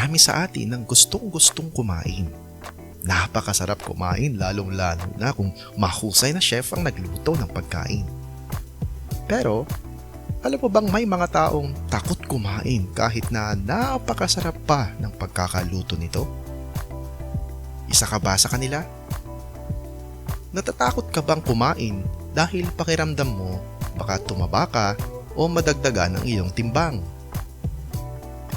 marami sa atin ang gustong-gustong kumain. Napakasarap kumain lalong-lalo na kung mahusay na chef ang nagluto ng pagkain. Pero, alam mo bang may mga taong takot kumain kahit na napakasarap pa ng pagkakaluto nito? Isa ka ba sa kanila? Natatakot ka bang kumain dahil pakiramdam mo baka tumaba ka o madagdagan ang iyong timbang?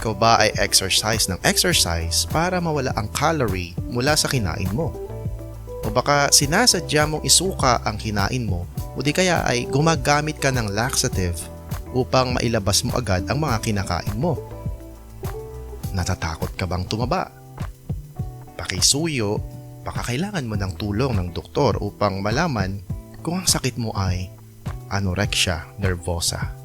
Ikaw ba ay exercise ng exercise para mawala ang calorie mula sa kinain mo? O baka sinasadya mong isuka ang kinain mo o di kaya ay gumagamit ka ng laxative upang mailabas mo agad ang mga kinakain mo? Natatakot ka bang tumaba? Pakisuyo, baka kailangan mo ng tulong ng doktor upang malaman kung ang sakit mo ay anorexia nervosa.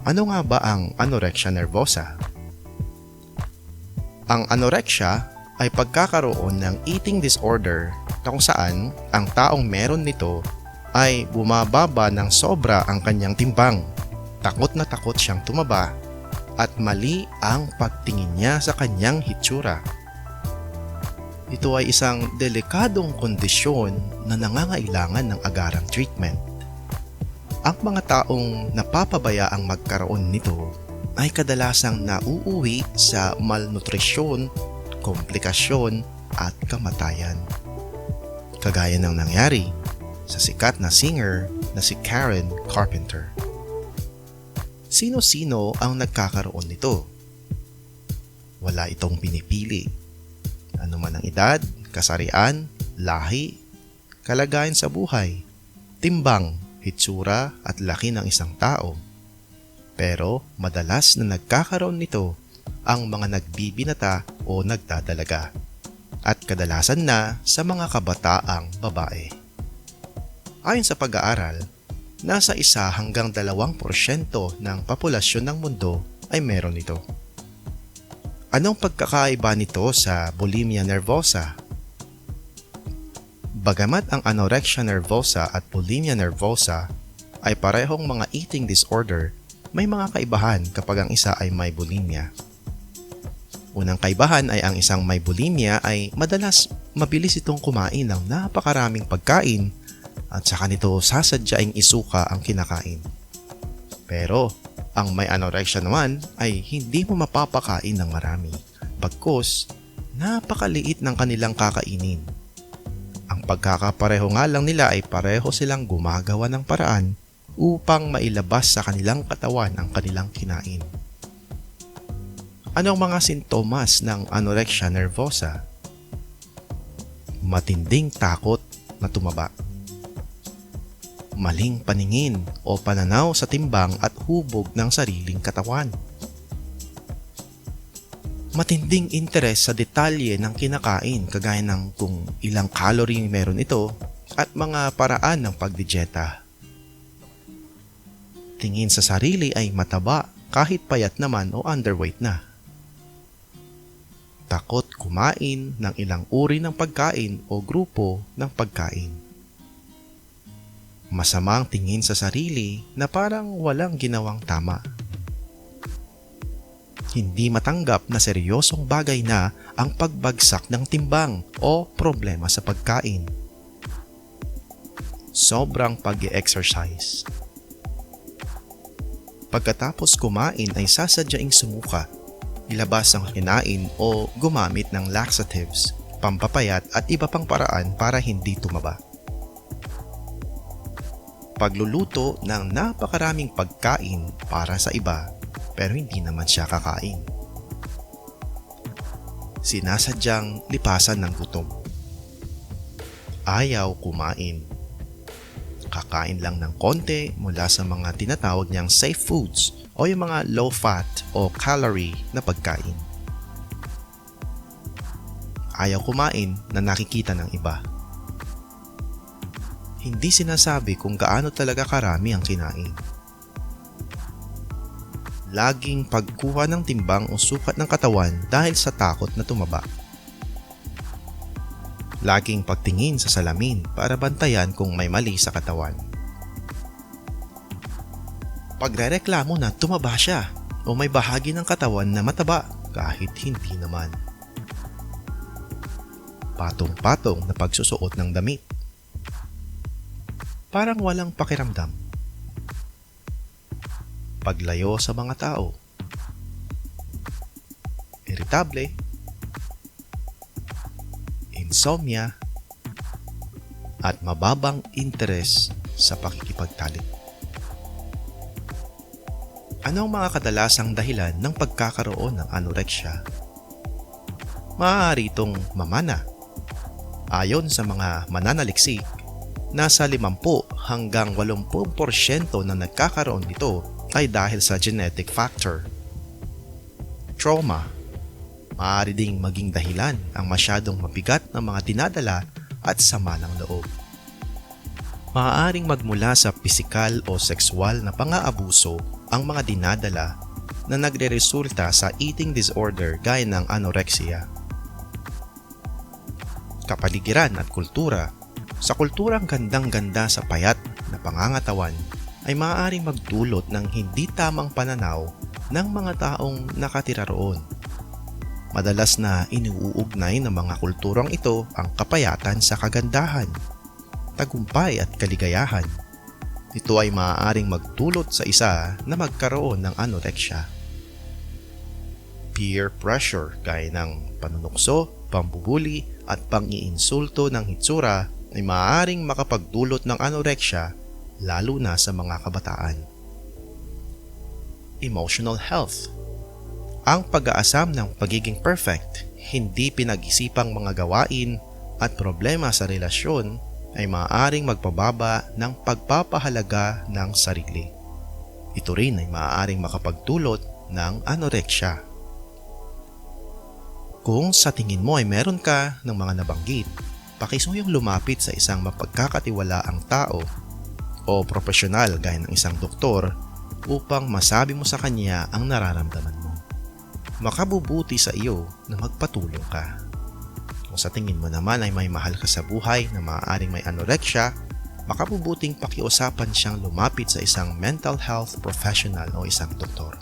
Ano nga ba ang anorexia nervosa? Ang anorexia ay pagkakaroon ng eating disorder na kung saan ang taong meron nito ay bumababa ng sobra ang kanyang timbang. Takot na takot siyang tumaba at mali ang pagtingin niya sa kanyang hitsura. Ito ay isang delikadong kondisyon na nangangailangan ng agarang treatment. Ang mga taong napapabayaang magkaroon nito ay kadalasang nauuwi sa malnutrisyon, komplikasyon at kamatayan. Kagaya ng nangyari sa sikat na singer na si Karen Carpenter. Sino-sino ang nagkakaroon nito? Wala itong pinipili. Ano man ang edad, kasarian, lahi, kalagayan sa buhay, timbang, hitsura at laki ng isang tao. Pero madalas na nagkakaroon nito ang mga nagbibinata o nagdadalaga at kadalasan na sa mga kabataang babae. Ayon sa pag-aaral, nasa isa hanggang dalawang porsyento ng populasyon ng mundo ay meron nito. Anong pagkakaiba nito sa bulimia nervosa Bagamat ang anorexia nervosa at bulimia nervosa ay parehong mga eating disorder, may mga kaibahan kapag ang isa ay may bulimia. Unang kaibahan ay ang isang may bulimia ay madalas mabilis itong kumain ng napakaraming pagkain at saka nito sasadyaing isuka ang kinakain. Pero ang may anorexia naman ay hindi mo mapapakain ng marami bagkus napakaliit ng kanilang kakainin pagkakapareho nga lang nila ay pareho silang gumagawa ng paraan upang mailabas sa kanilang katawan ang kanilang kinain. Anong mga sintomas ng anorexia nervosa? Matinding takot na tumaba. Maling paningin o pananaw sa timbang at hubog ng sariling katawan matinding interes sa detalye ng kinakain kagaya ng kung ilang calorie meron ito at mga paraan ng pagdidyeta. Tingin sa sarili ay mataba kahit payat naman o underweight na. Takot kumain ng ilang uri ng pagkain o grupo ng pagkain. Masamang tingin sa sarili na parang walang ginawang tama hindi matanggap na seryosong bagay na ang pagbagsak ng timbang o problema sa pagkain. Sobrang pag-exercise. Pagkatapos kumain ay sasadyaing sumuka, ilabas ang kinain o gumamit ng laxatives, pampapayat at iba pang paraan para hindi tumaba. Pagluluto ng napakaraming pagkain para sa iba pero hindi naman siya kakain. Sinasadyang lipasan ng gutom. Ayaw kumain. Kakain lang ng konti mula sa mga tinatawag niyang safe foods o yung mga low fat o calorie na pagkain. Ayaw kumain na nakikita ng iba. Hindi sinasabi kung gaano talaga karami ang kinain laging pagkuha ng timbang o sukat ng katawan dahil sa takot na tumaba. Laging pagtingin sa salamin para bantayan kung may mali sa katawan. Pagrereklamo na tumaba siya o may bahagi ng katawan na mataba kahit hindi naman. Patong-patong na pagsusuot ng damit. Parang walang pakiramdam. Paglayo sa mga tao. Irritable. Insomnia. At mababang interes sa pakikipagtalik. Ano ang mga kadalasang dahilan ng pagkakaroon ng anorexia? Maaari itong mamana. Ayon sa mga mananaliksik, nasa 50 hanggang 80% na nagkakaroon nito ay dahil sa genetic factor. Trauma. Maaari ding maging dahilan ang masyadong mabigat na mga dinadala at sama ng loob. Maaaring magmula sa pisikal o sexual na pang-aabuso ang mga dinadala na nagre-resulta sa eating disorder gaya ng anorexia. Kapaligiran at kultura Sa kulturang gandang-ganda sa payat na pangangatawan ay maaaring magdulot ng hindi tamang pananaw ng mga taong nakatira roon. Madalas na iniuugnay ng mga kulturang ito ang kapayatan sa kagandahan, tagumpay at kaligayahan. Ito ay maaaring magdulot sa isa na magkaroon ng anorexia. Peer pressure gaya ng panunukso, pambubuli at pang-iinsulto ng hitsura ay maaaring makapagdulot ng anorexia lalo na sa mga kabataan. Emotional health Ang pag-aasam ng pagiging perfect, hindi pinag-isipang mga gawain at problema sa relasyon ay maaaring magpababa ng pagpapahalaga ng sarili. Ito rin ay maaaring makapagdulot ng anorexia. Kung sa tingin mo ay meron ka ng mga nabanggit, pakisuyang lumapit sa isang mapagkakatiwalaang tao o profesional gaya ng isang doktor upang masabi mo sa kanya ang nararamdaman mo. Makabubuti sa iyo na magpatulong ka. Kung sa tingin mo naman ay may mahal ka sa buhay na maaaring may anorexia, makabubuting pakiusapan siyang lumapit sa isang mental health professional o isang doktor.